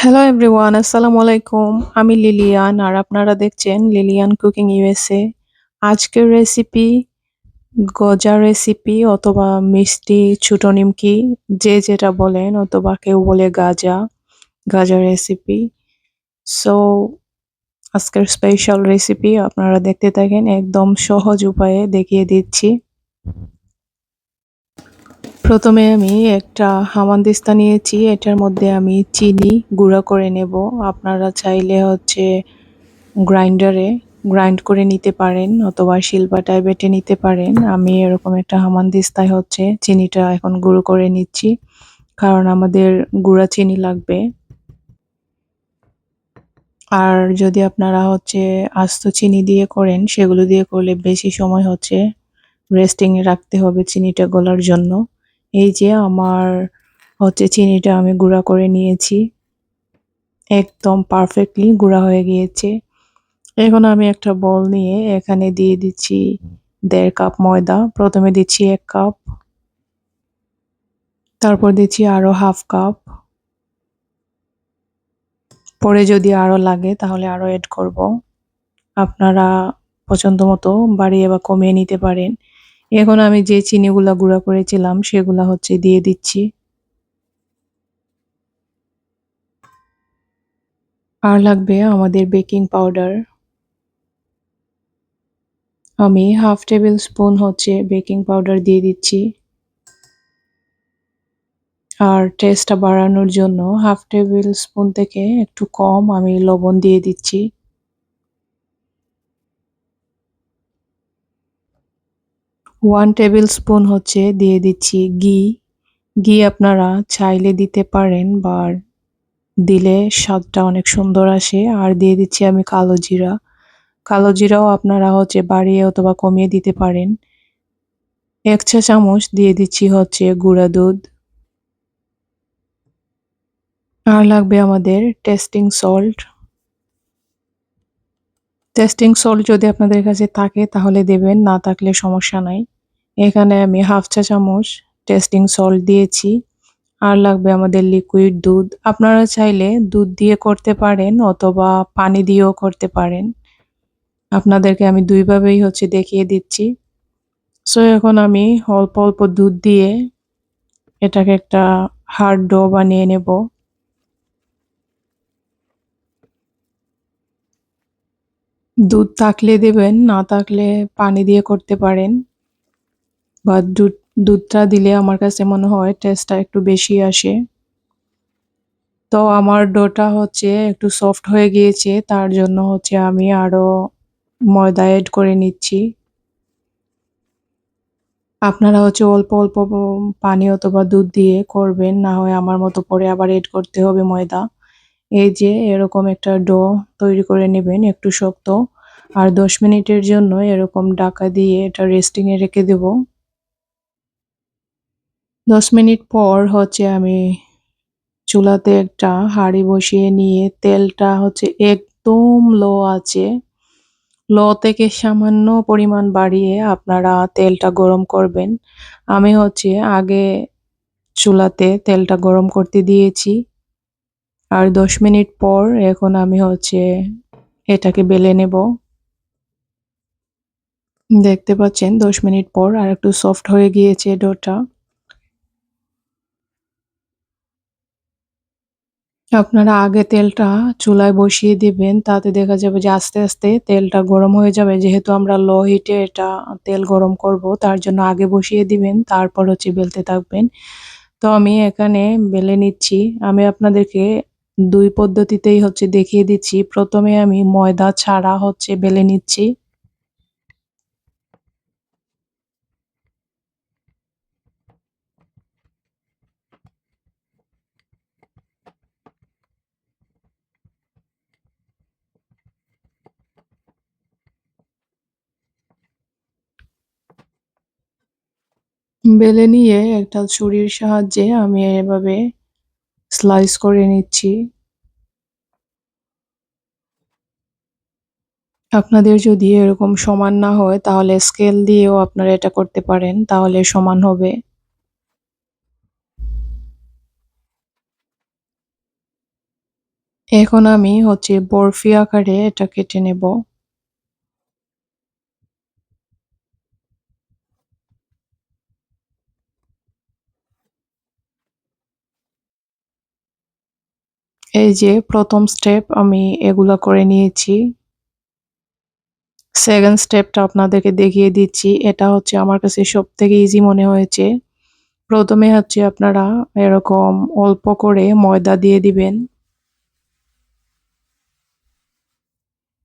Hello everyone আসসালামু আলাইকুম আমি লিলিয়ান আর আপনারা দেখছেন লিলিয়ান কুকিং ইউএসএ আজকের রেসিপি গজা রেসিপি অথবা মিষ্টি ছোটো নিমকি, যে যেটা বলেন অথবা কেউ বলে গাজা গাজা রেসিপি সো আজকের স্পেশাল রেসিপি আপনারা দেখতে থাকেন, একদম সহজ উপায়ে দেখিয়ে দিচ্ছি। প্রথমে আমি একটা হামানদিস্তা নিয়েছি, এটার মধ্যে আমি চিনি গুঁড়া করে নেব। আপনারা চাইলে হচ্ছে গ্রাইন্ডারে গ্রাইন্ড করে নিতে পারেন অথবা শিলবাটায় বেটে নিতে পারেন। আমি এরকম একটা হামানদিস্তায় হচ্ছে চিনিটা এখন গুঁড়ো করে নিচ্ছি, কারণ আমাদের গুঁড়া চিনি লাগবে। আর যদি আপনারা হচ্ছে আস্ত চিনি দিয়ে করেন, সেগুলো দিয়ে করলে বেশি সময় হচ্ছে রেস্টিংয়ে রাখতে হবে চিনিটা গলার জন্য। এই যে আমার হচ্ছে চিনিটা আমি গুঁড়া করে নিয়েছি। একদম পারফেক্টলি গুঁড়া হয়ে গিয়েছে। এখন আমি একটা বল নিয়ে এখানে দিয়ে দিচ্ছি দেড় কাপ ময়দা। প্রথমে দিচ্ছি এক কাপ তারপর দিচ্ছি আরও হাফ কাপ পরে যদি আরও লাগে তাহলে আরও অ্যাড করব। আপনারা পছন্দ মতো বাড়িয়ে বা কমিয়ে নিতে পারেন। এখন আমি যে চিনিগুলা গুঁড়া করেছিলাম, সেগুলা হচ্ছে দিয়ে দিচ্ছি। আর লাগবে আমাদের বেকিং পাউডার। আমি হাফ টেবিল স্পুন হচ্ছে বেকিং পাউডার দিয়ে দিচ্ছি। আর টেস্টটা বাড়ানোর জন্য হাফ টেবিল স্পুন থেকে একটু কম আমি লবণ দিয়ে দিচ্ছি। ওয়ান টেবিল স্পুন হচ্ছে দিয়ে দিচ্ছি ঘি। ঘি আপনারা চাইলে দিতে পারেন বা দিলে স্বাদটা অনেক সুন্দর আসে। আর দিয়ে দিচ্ছি আমি কালো জিরা। কালো জিরাও আপনারা হচ্ছে বাড়িয়ে অথবা কমিয়ে দিতে পারেন। এক চা চামচ দিয়ে দিচ্ছি হচ্ছে গুঁড়া দুধ। আর লাগবে আমাদের টেস্টিং সল্ট টেস্টিং সল্ট যদি আপনাদের কাছে থাকে, তাহলে দেবেন, না থাকলে সমস্যা নাই। এখানে আমি হাফ চা চামচ টেস্টিং সল্ট দিয়েছি। আর লাগবে আমাদের লিকুইড দুধ। আপনারা চাইলে দুধ দিয়ে করতে পারেন, অথবা পানি দিয়েও করতে পারেন। আপনাদেরকে আমি দুইভাবেই হচ্ছে দেখিয়ে দিচ্ছি। সো এখন আমি অল্প অল্প দুধ দিয়ে এটাকে একটা হার্ড ডো বানিয়ে নেব। দুধ থাকলে দেবেন, না থাকলে পানি দিয়ে করতে পারেন। বা দুধ, দুধটা দিলে আমার কাছে মনে হয় টেস্টটা একটু বেশি আসে। তো আমার ডোটা হচ্ছে একটু সফট হয়ে গিয়েছে, তার জন্য হচ্ছে আমি আরও ময়দা এড করে নিচ্ছি। আপনারা হচ্ছে অল্প অল্প পানি অথবা দুধ দিয়ে করবেন, না হয় আমার মতো পরে আবার এড করতে হবে ময়দা। এই যে এরকম একটা ডো তৈরি করে নেবেন একটু শক্ত। আর দশ মিনিটের জন্য এরকম ডাকা দিয়ে এটা রেস্টিংয়ে রেখে দেব। দশ মিনিট পর হচ্ছে আমি চুলাতে একটা হাঁড়ি বসিয়ে নিয়ে তেলটা হচ্ছে একদম লো আছে। লো থেকে সামান্য পরিমাণ বাড়িয়ে আপনারা তেলটা গরম করবেন। আমি হচ্ছে আগে চুলাতে তেলটা গরম করতে দিয়েছি। আর দশ মিনিট পর এখন আমি হচ্ছে এটাকে বেলে নেব। দেখতে পাচ্ছেন, দশ মিনিট পর আর একটু সফট হয়ে গিয়েছে ডোটা। আপনারা আগে তেলটা চুলায় বসিয়ে দিবেন, তাতে দেখা যাবে যে আস্তে আস্তে তেলটা গরম হয়ে যাবে। যেহেতু আমরা লো হিটে এটা তেল গরম করব, তার জন্য আগে বসিয়ে দিবেন, তারপর হচ্ছে বেলতে থাকবেন। তো আমি এখানে বেলে নিচ্ছি। আমি আপনাদেরকে দুই পদ্ধতিতেই হচ্ছে দেখিয়ে দিচ্ছি। প্রথমে আমি ময়দা ছাড়া হচ্ছে বেলে নিচ্ছি। বেলে নিয়ে একটা ছুরির সাহায্যে আমি এভাবে স্লাইস করে নিচ্ছি। আপনাদের যদি এরকম সমান না হয়, তাহলে স্কেল দিয়েও আপনারা এটা করতে পারেন, তাহলে সমান হবে। এখন আমি হচ্ছে বরফি আকারে এটা কেটে নেব। এই যে প্রথম স্টেপ আমি এগুলা করে নিয়েছি। সেকেন্ড স্টেপটা আপনাদেরকে দেখিয়ে দিচ্ছি। এটা হচ্ছে আমার কাছে সব থেকে ইজি মনে হয়েছে। প্রথমে হচ্ছে আপনারা এরকম অল্প করে ময়দা দিয়ে দিবেন।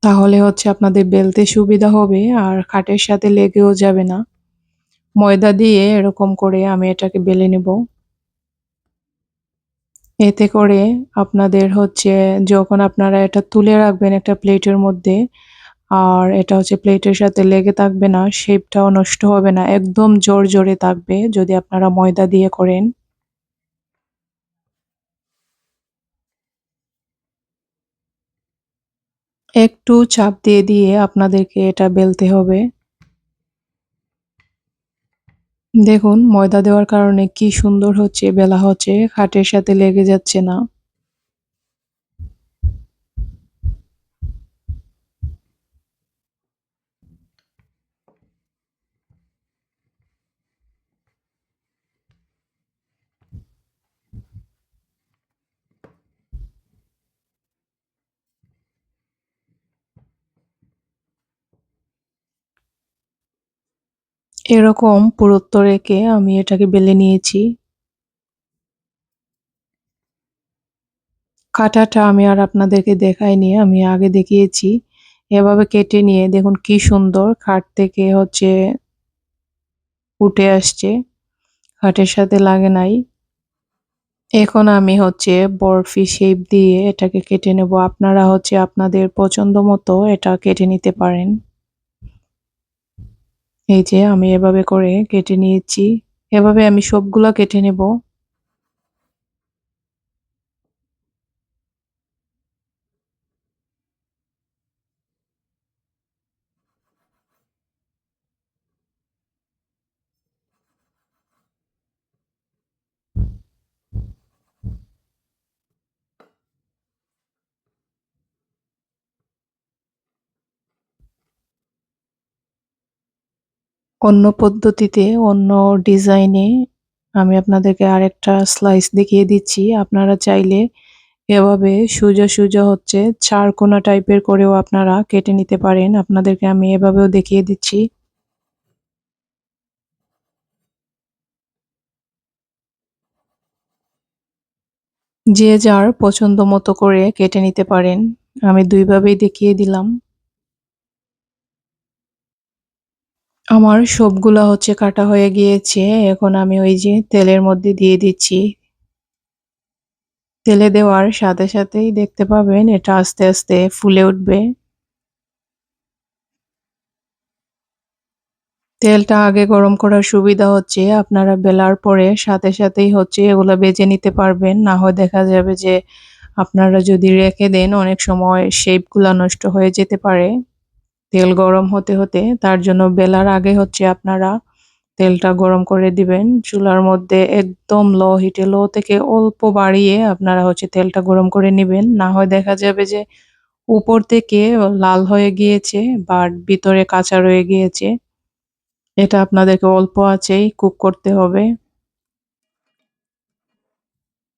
তাহলে হচ্ছে আপনাদের বেলতে সুবিধা হবে আর খাটের সাথে লেগেও যাবে না। ময়দা দিয়ে এরকম করে আমি এটাকে বেলে নেব। এতে করে আপনাদের হচ্ছে যখন আপনারা এটা তুলে রাখবেন একটা প্লেটের মধ্যে, আর এটা হচ্ছে প্লেটের সাথে লেগে থাকবে না, শেপটাও নষ্ট হবে না, একদম জোর জোরে থাকবে যদি আপনারা ময়দা দিয়ে করেন। একটু চাপ দিয়ে দিয়ে আপনাদেরকে এটা বেলতে হবে। দেখুন ময়দা দেওয়ার কারণে কি সুন্দর হচ্ছে বেলা হচ্ছে খাটের সাথে লেগে যাচ্ছে না। এরকম পুরুত্ব রেখে আমি এটাকে বেলে নিয়েছি। কাটাটা আমি আর আপনাদেরকে দেখাইনি, আমি আগে দেখিয়েছি। এভাবে কেটে নিয়ে দেখুন কি সুন্দর খাট থেকে হচ্ছে উঠে আসছে। খাটের সাথে লাগে নাই। এখন আমি হচ্ছে বরফি শেপ দিয়ে এটাকে কেটে নেব। আপনারা হচ্ছে আপনাদের পছন্দ মতো এটা কেটে নিতে পারেন। এই যে আমি এভাবে করে কেটে নিয়েছি এভাবে আমি সবগুলা কেটে নেব। অন্য পদ্ধতিতে, অন্য ডিজাইনে আমি আপনাদেরকে আরেকটা স্লাইস দেখিয়ে দিচ্ছি। আপনারা চাইলে এভাবে সোজা সোজা হচ্ছে চারকোনা টাইপের করেও আপনারা কেটে নিতে পারেন। আপনাদেরকে আমি এভাবেও দেখিয়ে দিচ্ছি। যে যার পছন্দ মতো করে কেটে নিতে পারেন। আমি দুইভাবেই দেখিয়ে দিলাম। আমার সবগুলা হচ্ছে কাটা হয়ে গিয়েছে। এখন আমি ওই যে তেলের মধ্যে দিয়ে দিচ্ছি। তেলে দেওয়ার সাথে সাথেই দেখতে পাবেন, এটা আস্তে আস্তে ফুলে উঠবে। তেলটা আগে গরম করার সুবিধা হচ্ছে, আপনারা বেলার পরে সাথে সাথেই হচ্ছে এগুলো বেজে নিতে পারবেন। না হয় দেখা যাবে যে আপনারা যদি রেখে দেন, অনেক সময় শেপগুলো নষ্ট হয়ে যেতে পারে। তেল গরম হতে হতে তার জন্য বেলার আগে হচ্ছে আপনারা তেলটা গরম করে দিবেন। চুলার মধ্যে একদম লো হিটে লো থেকে অল্প বাড়িয়ে আপনারা হচ্ছে তেলটা গরম করে নেবেন। না হয় দেখা যাবে যে উপর থেকে লাল হয়ে গিয়েছে বাট ভিতরে কাঁচা রয়ে গিয়েছে। এটা আপনাদেরকে অল্প আছেই কুক করতে হবে।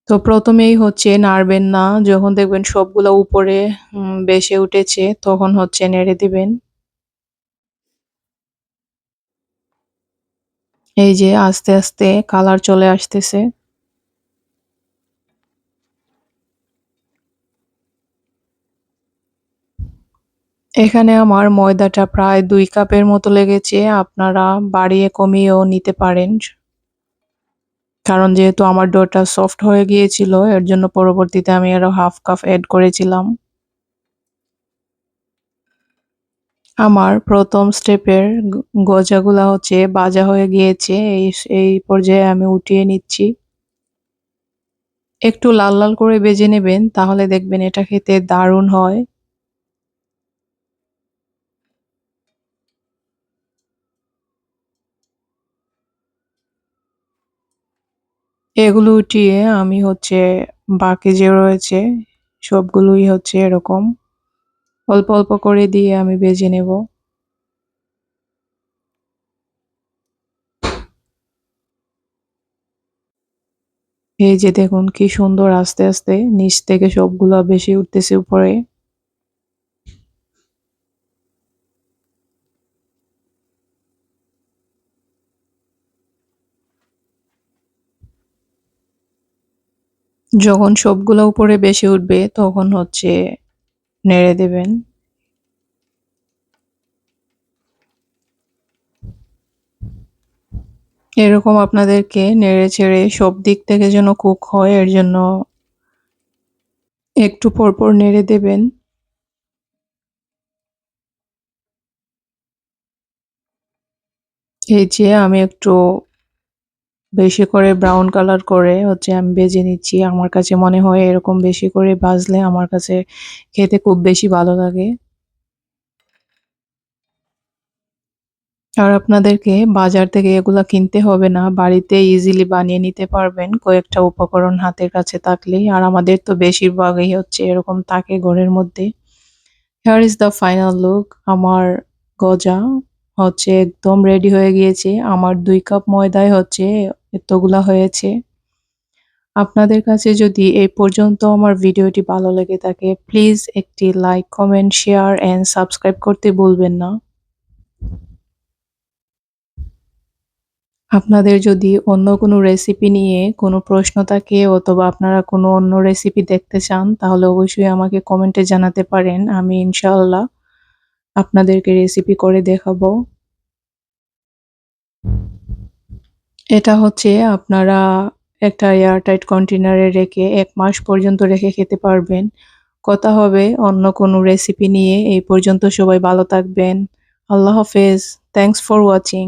তো প্রথমেই হচ্ছে নাড়বেন না। যখন দেখবেন সবগুলো উপরে বেসে উঠেছে, তখন হচ্ছে নেড়ে দিবেন। এই যে আস্তে আস্তে কালার চলে আসতেছে। এখানে আমার ময়দাটা প্রায় দুই কাপের মতো লেগেছে, আপনারা বাড়িয়ে কমিয়েও নিতে পারেন। কারণ যেহেতু আমার ডোটা সফট হয়ে গিয়েছিল, এর জন্য পরবর্তীতে আমি আরও হাফ কাপ অ্যাড করেছিলাম। আমার প্রথম স্টেপের গজাগুলা হচ্ছে বাজা হয়ে গিয়েছে। এই এই পর্যায়ে আমি উঠিয়ে নিচ্ছি। একটু লাল লাল করে বেজে নেবেন, তাহলে দেখবেন এটা খেতে দারুণ হয়। এগুলো উঠিয়ে আমি হচ্ছে বাকি যে রয়েছে, সবগুলোই হচ্ছে এরকম। অল্প অল্প করে দিয়ে আমি ভেজে নেব। এই যে দেখুন কি সুন্দর আস্তে আস্তে নিচ থেকে সবগুলো বেশি উঠতেছে উপরে। যখন সবগুলো উপরে বেশি উঠবে তখন হচ্ছে নেড়ে দেবেন। এরকম আপনাদেরকে নেড়ে ছেড়ে সব দিক থেকে যেন কুক হয়, এর জন্য একটু পরপর নেড়ে দেবেন। এই যে আমি একটু বেশি করে ব্রাউন কালার করে, হচ্ছে আমি ভেজে নিচ্ছি। আমার কাছে মনে হয় এরকম বেশি করে ভাজলে আমার কাছে খেতে খুব বেশি ভালো লাগে। আর আপনাদেরকে বাজার থেকে এগুলা কিনতে হবে না, বাড়িতে ইজিলি বানিয়ে নিতে পারবেন, কয়েকটা উপকরণ হাতের কাছে থাকলেই। আর আমাদের তো বেশিরভাগই হচ্ছে এরকম থাকে ঘরের মধ্যে। Here is the final look আমার গজা হচ্ছে একদম রেডি হয়ে গিয়েছে। আমার দুই কাপ ময়দায় হচ্ছে এতগুলা হয়েছে। আপনাদের কাছে যদি এই পর্যন্ত আমার ভিডিওটি ভালো লেগে থাকে প্লিজ একটি like comment share and subscribe করতে ভুলবেন না। আপনাদের যদি অন্য কোনো রেসিপি নিয়ে কোনো প্রশ্ন থাকে অথবা আপনারা কোনো অন্য রেসিপি দেখতে চান, তাহলে অবশ্যই আমাকে কমেন্টে জানাতে পারেন, আমি ইনশাল্লাহ আপনাদেরকে রেসিপি করে দেখাবো। এটা হচ্ছে আপনারা একটা এয়ারটাইট কন্টেনারে রেখে এক মাস পর্যন্ত রেখে খেতে পারবেন। কথা হবে অন্য কোনো রেসিপি নিয়ে। এই পর্যন্ত সবাই ভালো থাকবেন। আল্লাহ হাফেজ। Thanks for watching